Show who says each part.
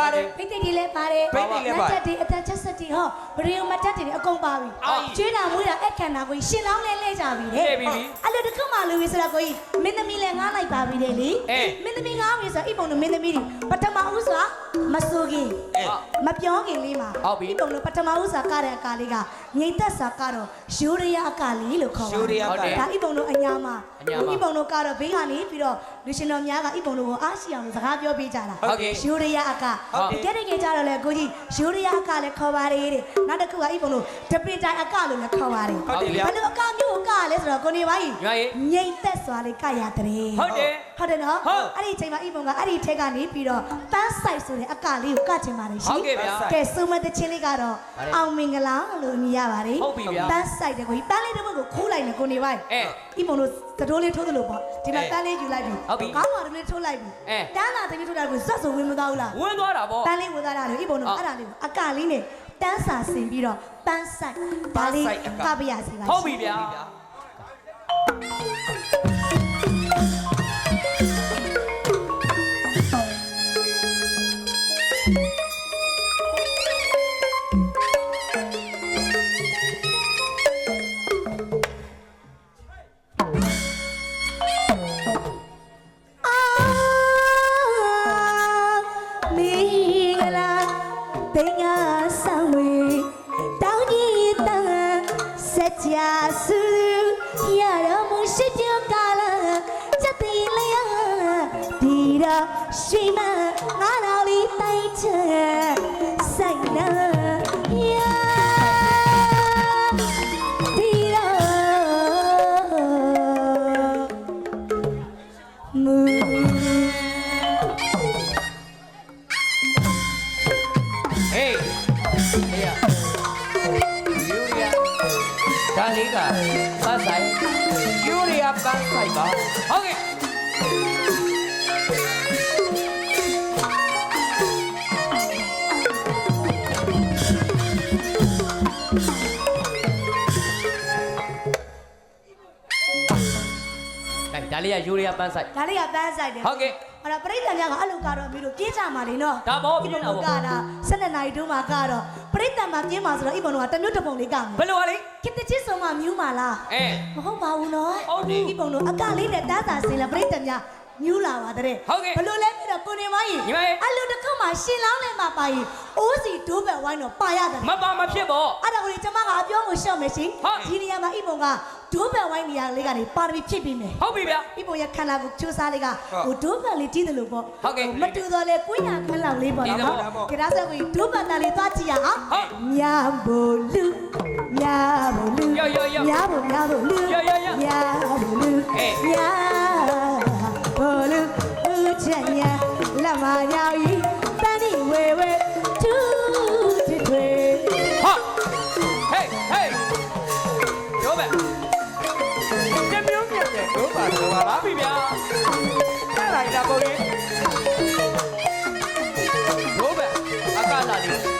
Speaker 1: ပါတယ်
Speaker 2: ဖိတ်တိတ်တွေလည်းပါတယ်
Speaker 1: ဖိတ်တိတ်လည်းပါတယ်
Speaker 2: မတ်တက်တွေအတန်ချက်ဆက်တွေဟောဗရီယိုမတ်တက်တွေလည်းအကုန်ပါပြီ
Speaker 1: အာကြီး
Speaker 2: ကျွေးတာမွေးတာအခမ်းတာကိုရှင်လောင်းလဲလဲကြပြီတဲ့
Speaker 1: လဲပြီပြီ
Speaker 2: အဲ့လိုတစ်ခုမှလူပြီဆိုတော့ကိုကြီးမင်းသမီးလည်းငားလိုက်ပါပြီတဲ့လေ
Speaker 1: အေး
Speaker 2: မင်းသမီးငားပြီဆိုတော့အိပုံတို့မင်းသမီးတွေပထမဦးစွာမဆူခင်
Speaker 1: အေး
Speaker 2: မပြောခင်လေးမှာ
Speaker 1: ဟုတ်ပြီ
Speaker 2: အိပုံတို့ပထမဦးစွာကတဲ့အကာလေးကငိမ့်သက်စာကတော့ယူရီးယားအကာလေးလို့ခေါ်ပါ
Speaker 1: ယူရီးယားအကာ
Speaker 2: ဒါအိပုံတို့အညာမှာ
Speaker 1: အညာမှာ
Speaker 2: အိပုံတို့ကတော့ဘေးကနေပြီးတော့လူရှင်တော်များကအိပုံတို့ကိုအားရှိအောင်လို့စကားပြောပေးကြတာ
Speaker 1: ဟုတ်ကဲ့
Speaker 2: ယူရီးယားအကာ
Speaker 1: ဟုတ်ကဲ့
Speaker 2: တကယ်တကယ်ကြတော့လေကိုကြီးယူရီးယားအကာလည်းခေါ်ပါတယ်တဲ့နောက်တစ်ခုကအိပုံတို့တပင်တိုင်အကာလို့လည်းခေါ်ပါတယ်
Speaker 1: ဟုတ်တယ်ဗျာ
Speaker 2: ဘယ်လိုအကာမျိုးအကာလဲဆိုတော့ကိုနေပါကြီး
Speaker 1: ညီမကြီး
Speaker 2: ငိမ့်သက်စွာလေးကရတဲ့
Speaker 1: ဟုတ်တယ်
Speaker 2: ဟုတ်တယ်နော်
Speaker 1: ဟုတ်
Speaker 2: အဲ့ဒီအချိန်မှာအိပုံကအဲ့ဒီထက်ကနေပြီးတော့ပန်းဆိုင်ဆိုတဲ့အကာလေးကိုကချင်ပါတယ်ရှင်
Speaker 1: ဟုတ်ကဲ့ဗျာ
Speaker 2: ကဲစုမတဲ့ချင်းလေးကတော့
Speaker 1: ပါတယ်
Speaker 2: အောင်မင်္ဂလာလို့မြည်ရပါတယ်
Speaker 1: ဟုတ်ပြီဗျာ
Speaker 2: ပန်းဆိုင်တဲ့ကိုကြီးပန်းလေးတစ်ပုဒ်ကိုခိုးလိုက်နေကိုနေပါ
Speaker 1: အဲ
Speaker 2: အိပုံတို့သတိုးလေးထိုးသလိုပေါ့ဒီမှာ
Speaker 1: အဲ
Speaker 2: ပန်းလေးယူလိုက်ပြီ
Speaker 1: ဟုတ်ပြီ
Speaker 2: ကောင်းပါလေးထိုးလိုက်ပြီ
Speaker 1: အဲ
Speaker 2: တန်းလာတမီးထိုးတာကိုဇက်ဆိုဝင်မသွားဘူးလား
Speaker 1: ဝင်သွားတာပေါ့
Speaker 2: ပန်းလေးဝင်သွားတာလေအိပုံတို့
Speaker 1: ဟုတ်
Speaker 2: အဲ့ဒါလေးကိုအကာလေးနဲ့တန်းစာဆင်ပြီးတော့ပန်းဆိုင်ဒါလေး
Speaker 1: ပန်းဆိုင်အကာ
Speaker 2: ကပရစီပါ
Speaker 1: ဟုတ်ပြီဗျာ
Speaker 2: စัจ जा စုရတော်မူရှိကြောကလာချက်တိလျာဒီတော့ရှိမငါတော်လေးတိုက်ချင်ဆိုင်နာရ ဒီတော့မူ
Speaker 1: ဟေးဟေးရယူရီးယားဒါလေးကပတ်ဆိုင်ယူရီးယားပတ်ဆိုင်ပါဟုတ်ကဲ့ဒါဒါလေးကယူရီးယားပန်းဆိုင်
Speaker 2: ဒါလေးကပန်းဆိုင်တယ်
Speaker 1: ဟုတ်ကဲ့
Speaker 2: အဲ့တော့ပရိသတ်များကအဲ့လိုကတော့မျိုးတို့ပြေးကြမှာလေနော်
Speaker 1: ဒါပေါ့
Speaker 2: ဒီ
Speaker 1: ပြေးတာပေါ့
Speaker 2: ကတာ12နာရီတုန်းမှာကတော့ပရိသတ်မှာပြေးမှာဆိုတော့အိဘုံတို့ကတစ်မျိုးတစ်ပုံလေးကမယ်
Speaker 1: ဘယ်လိုပါလဲ
Speaker 2: ခိတ္တချစ်ဆုံးမမြူးမှာလား
Speaker 1: အဲ
Speaker 2: မဟုတ်ပါဘူးနော်
Speaker 1: ဟုတ်တယ်
Speaker 2: အိဘုံတို့အကလေးနဲ့တားတာစင်လာပရိသတ်များမြူးလာပါတဲ့
Speaker 1: ဟုတ်ကဲ့
Speaker 2: ဘယ်လိုလဲပြီးတော့ကိုနေမကြီး
Speaker 1: ညီမကြီး
Speaker 2: အဲ့လိုတစ်ခုမှရှင်လောင်းလဲမှာပါရင်အိုးစီဒိုးဘက်ဝိုင်းတော့ပါရတယ်
Speaker 1: မပါမဖြစ်ပေါ့
Speaker 2: အဲ့ဒါကိုလေကျမကအပြောကိုရှော့မယ်ရှင်
Speaker 1: ဟုတ်
Speaker 2: ဒီနေရာမှာအိဘုံက ဒိုးဘက်ဝိုင်းနေရာလေးကနေပါရမီဖြစ်ပြီးမယ်
Speaker 1: ဟုတ်ပြီဗျာ
Speaker 2: ဒီပုံရခန္ဓာကိုချိုးစားလေးက
Speaker 1: ဟုတ်
Speaker 2: ဟိုဒုဗန်လေးတီးတယ်လို့ပေါ့
Speaker 1: ဟုတ်ကဲ့
Speaker 2: မတူတော့လေကိုညာခန်းလောက်လေးပေါ့
Speaker 1: တီးတယ်
Speaker 2: နော်
Speaker 1: ပေါ့
Speaker 2: ကြဒါဆိုကိုဒုဗန်တန်လေးသွားကြည့်ရအောင်
Speaker 1: ဟုတ်
Speaker 2: မြဘလူမြဘလူ
Speaker 1: ယောယောယော
Speaker 2: မြဘမြဘလူ
Speaker 1: ယောယောယော
Speaker 2: မြဘလူ
Speaker 1: ဟေး
Speaker 2: မြဘလူဦးချက်ညာလက်မညောင်ဤ တို့
Speaker 1: ပါတော့ပါပြီဗျာအဲ့ဒါကြီးလားပုံရင်ဘိုးဘအကလာလေး